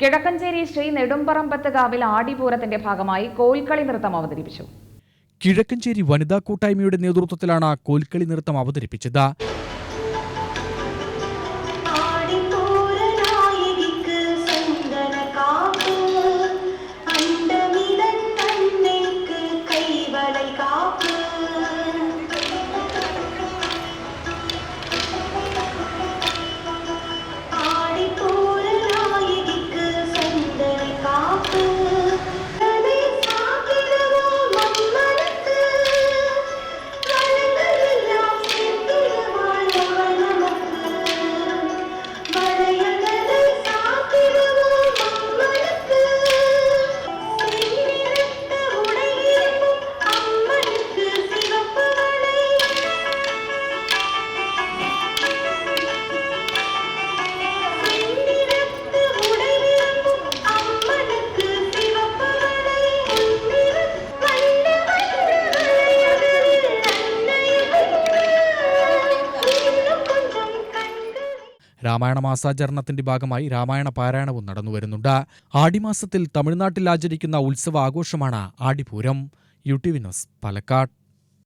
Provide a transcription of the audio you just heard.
കിഴക്കഞ്ചേരി ശ്രീ നെടുമ്പറമ്പത്ത് കാവിൽ ആടിപൂരത്തിന്റെ ഭാഗമായി കോൽക്കളി നൃത്തം അവതരിപ്പിച്ചു. കിഴക്കഞ്ചേരി വനിതാ കൂട്ടായ്മയുടെ നേതൃത്വത്തിലാണ് കോൽക്കളി നൃത്തം അവതരിപ്പിച്ചത്. രാമായണ മാസാചരണത്തിന്റെ ഭാഗമായി രാമായണ പാരായണവും നടന്നുവരുന്നുണ്ട്. ആടിമാസത്തിൽ തമിഴ്നാട്ടിൽ ആചരിക്കുന്ന ഉത്സവ ആഘോഷമാണ് ആടിപൂരം. U T Vinos Palakkad.